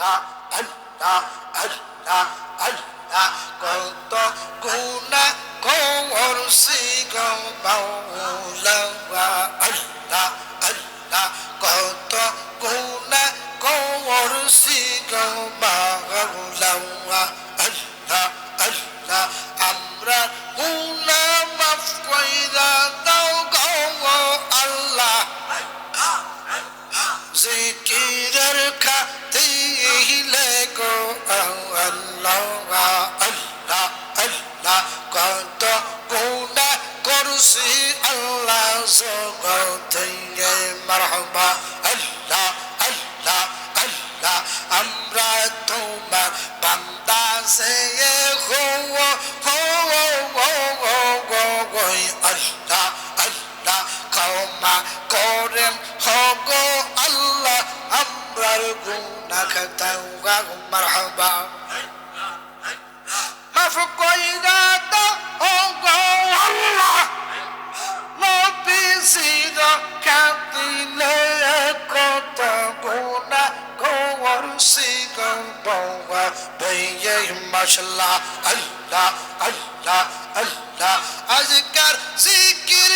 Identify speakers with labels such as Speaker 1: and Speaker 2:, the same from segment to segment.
Speaker 1: আল্লাহ আল্লাহ আল্লাহ কত গুণা করছি কত গুণা করছি আল্লাহ জগতে মারহাবা আল্লাহ আল্লাহ আল্লাহ আমরা তোমার বান্দা সে হো হো হো হো হো হো আল্লাহ আল্লাহ ক্ষমা মাফ কইরা দাও হগো আল্লাহ নবীজির কাতিলে কত গুনাহ করছি গো বাবা বইয়ে মাশাল্লাহ আল্লাহ আল্লাহ আল্লাহ আজকার জিকির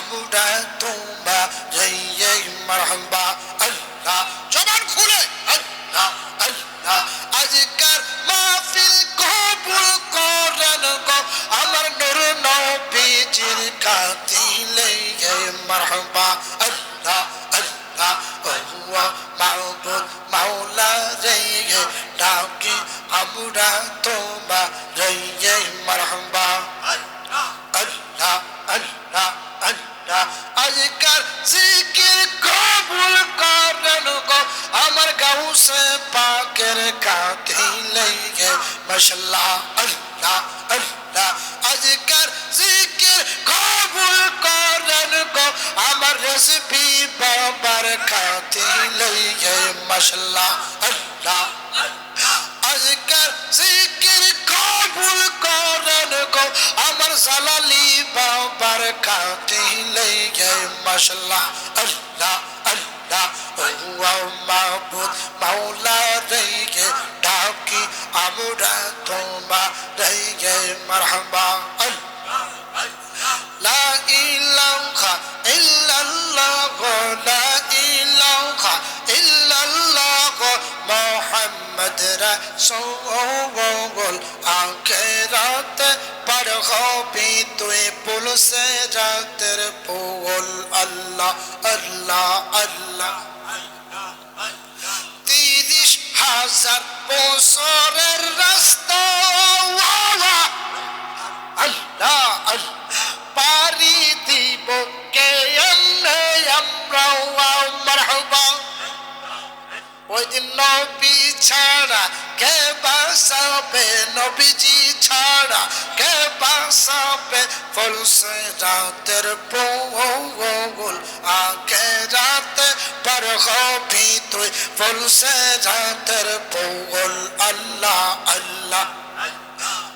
Speaker 1: আমরা তোমা রে মারহাবা, আল্লাহ। জবান খুলে, আল্লাহ আল্লাহ। আজকার মাহফিল কবুল করেন গো। আমার নূর নবীজির কাতিলে মারহাবা, আল্লাহ আল্লাহ। ও মাবুদ মাওলা রে ডাকি আমরা তোমা রে মারহাবা। আল্লাহ গাউসে পাকের কাতিলে মাশাল্লাহ আল্লাহ আল্লাহ আজকাল জিকির কবুল করেন গো আমার রেসিপি বাবার কাতিলে মাশাল্লাহ আল্লাহ আজকাল জিকির কবুল করেন গো আমার জালালি বাবার কাতিলে মাশাল্লাহ আল্লাহ আল্লাহ ও মাবুদ মাওলা রে ডাকি, আমরা তোমা রে মারহাবা। লা ইলাহা ইল্লাল্লাহ, লা ইলাহা ইল্লাল্লাহ, মোহাম্মদ রাসূল আখিরাতে তুই পুলসে রাতের পোল। আল্লাহ আল্লাহ আল্লাহ। তিরিশ হাজার বছরের রাস্তা আল্লাহ পারি দিব কে মারহাবা। ওই দিন নবী ছাড়া কে বাসাবে নবীজি ছাড়া বাসাবে ফলসে রাতের পোল আগে রাতে পার হবি তুই ফলসে রাতের পোল আল্লাহ আল্লাহ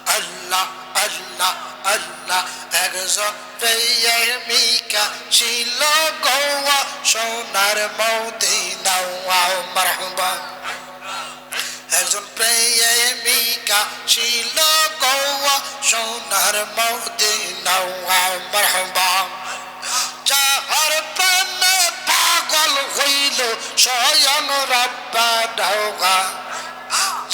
Speaker 1: আল্লাহ আল্লাহ আল্লাহ একজন প্রেমিকা ছিল গোয়া সোনার মদিনা মারহাবা একজন প্রেমিকা ছিল গোয়া সোনার মদিনা মারহাবা। যাহার প্রেমে পাগল হইল স্বয়ং রব্বা ডাওগা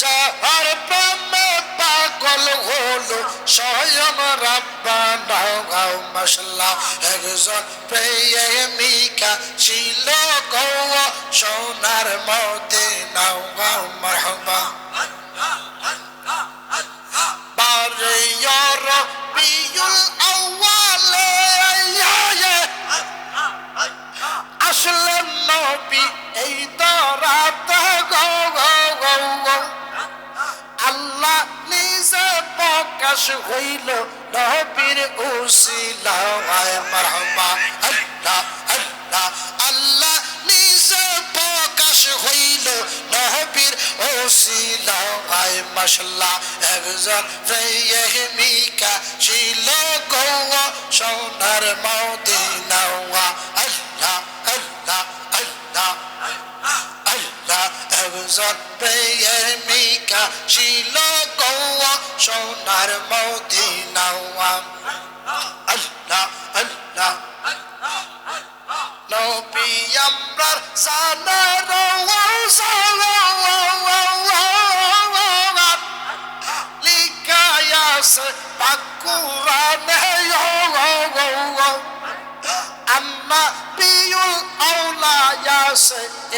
Speaker 1: যাহার প্রেমে পাগল হলো স্বয়ং রাব্বানা গাও মশলা একজন প্রেমিকা ছিল গো সোনার নাও গাও মারহাবা। প্রকাশ হইল নবীর উসিলায় মারহাবা। আল্লাহ আল্লাহ আল্লাহ নিজে প্রকাশ হইল নবীর আয় মাশাল্লাহ। একজন প্রেমিকা ছিল গো সোনার মদিনা একজন প্রেমিকা ছিল গো সোনার মদিনা আল্লাহ আল্লাহ নবী আমরার সানার লিখায়াস পাকুরানে আন্না বিউল আউলায়াস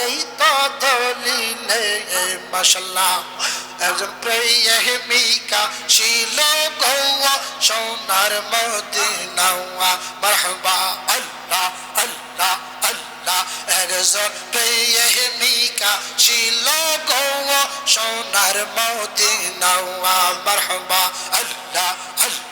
Speaker 1: এই তো দলিলে মাশাল্লাহ একজন প্রেমিকা ছিল গৌয়া সোনার মদিনাওয়া মারহাবা আল্লাহ আল্লাহ আল্লাহ একজন প্রেমিকা ছিল গৌয়া সোনার মদিনাওয়া মারহাবা আল্লাহ আল্লাহ আল্লাহ